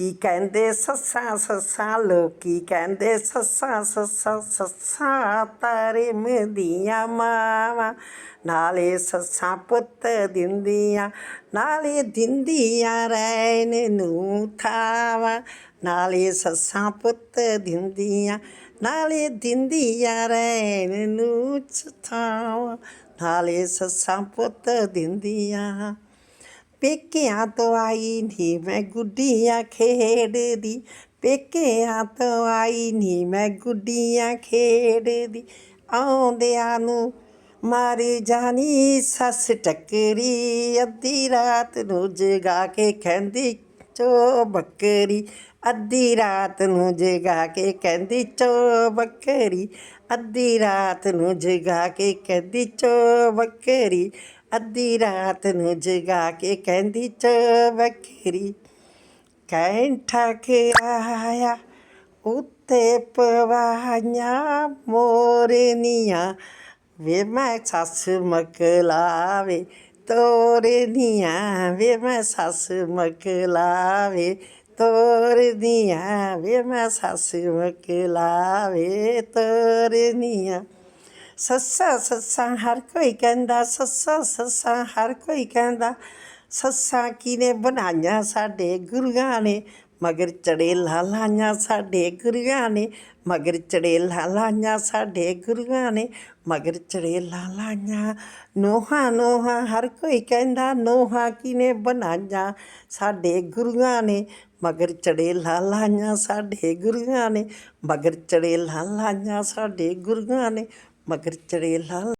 ਲੋਕੀ ਕਹਿੰਦੇ? ਸੱਸਾਂ ਸੱਸਾਂ, ਲੋਕੀ ਕਹਿੰਦੇ, ਸੱਸਾਂ ਸੱਸਾਂ ਸੱਸਾਂ, ਤਾਰੇ ਮਦੀਆਂ ਮਾਵਾਂ। ਨਾਲੇ ਸੱਸਾਂ ਪੁੱਤ ਦਿੰਦੀਆਂ, ਨਾਲੇ ਦਿੰਦੀਆਂ ਰਹਿਣ ਨੂੰ ਥਾਵਾਂ। ਨਾਲੇ ਸੱਸਾਂ ਪੁੱਤ ਦਿੰਦੀਆਂ, ਨਾਲੇ ਦਿੰਦੀਆਂ ਰਹਿਣ ਨੂੰ ਥਾਵਾਂ। ਨਾਲੇ ਸੱਸਾਂ ਪੁੱਤ ਦਿੰਦੀਆਂ। ਪੇਕਿਆਂ ਤੋਂ ਆਈ ਨੀ ਮੈਂ ਗੁੱਡੀਆਂ ਖੇਡਦੀ, ਪੇਕਿਆਂ ਤੋਂ ਆਈ ਨੀ ਮੈਂ ਗੁੱਡੀਆਂ ਖੇਡਦੀ। ਆਉਂਦਿਆਂ ਨੂੰ ਮਾਰੀ ਜਾਣੀ ਸੱਸ ਟੱਕਰੀ ਅੱਧੀ ਰਾਤ ਨੂੰ ਜਗਾ ਕੇ ਕਹਿੰਦੀ ਚੋ ਬੱਕਰੀ ਅੱਧੀ ਰਾਤ ਨੂੰ ਜਗਾ ਕੇ ਕਹਿੰਦੀ ਚੋ ਬੱਕਰੀ ਅੱਧੀ ਰਾਤ ਨੂੰ ਜਗਾ ਕੇ ਕਹਿੰਦੀ ਚੋ ਬੱਕਰੀ ਅੱਧੀ ਰਾਤ ਨੂੰ ਜਗਾ ਕੇ ਕਹਿੰਦੀ ਚੋ ਬੱਕਰੀ ਕੈਂਠਾ ਕੇ ਆਇਆ, ਉੱਤੇ ਪਵਾਈਆਂ ਮੋਰਨੀਆਂ, ਵੇ ਮੈਂ ਸੱਸ ਮਕਲਾਵੇ ਤੋਰਨੀਆਂ ਵੇ ਮੈਂ ਸੱਸ ਮਕਲਾਵੇ ਤੋਰਨੀਆਂ ਵੇ ਮੈਂ ਸੱਸ ਮਕਲਾਵੇ ਤੋਰਨੀਆਂ ਸੱਸਾਂ ਸੱਸਾਂ, ਹਰ ਕੋਈ ਕਹਿੰਦਾ, ਸੱਸਾਂ ਸੱਸਾਂ, ਹਰ ਕੋਈ ਕਹਿੰਦਾ, ਸੱਸਾਂ ਕਿਨੇ ਬਣਾਈਆਂ ਸਾਡੇ ਗੁਰੂਆਂ ਨੇ? ਮਗਰ ਚੜੇ ਲਾਲਾਈਆਂ ਸਾਡੇ ਗੁਰੂਆਂ ਨੇ, ਮਗਰ ਚੜੇ ਲਾਲਾਈਆਂ ਸਾਡੇ ਗੁਰੂਆਂ ਨੇ, ਮਗਰ ਚੜੇ ਲਾਲਾਈਆਂ ਨੋਹਾਂ ਨੋਹਾਂ, ਹਰ ਕੋਈ ਕਹਿੰਦਾ ਨੋਹਾਂ ਕਿਨੇ ਬਣਾਈਆਂ? ਸਾਡੇ ਗੁਰੂਆਂ ਨੇ, ਮਗਰ ਚੜੇ ਲਾਲਾਈਆਂ ਸਾਡੇ ਗੁਰੂਆਂ ਨੇ, ਮਗਰ ਚੜੇ ਲਾਲਾਈਆਂ ਸਾਡੇ ਗੁਰੂਆਂ ਨੇ, ਮਗਰ ਚੜੇ ਲਾਲ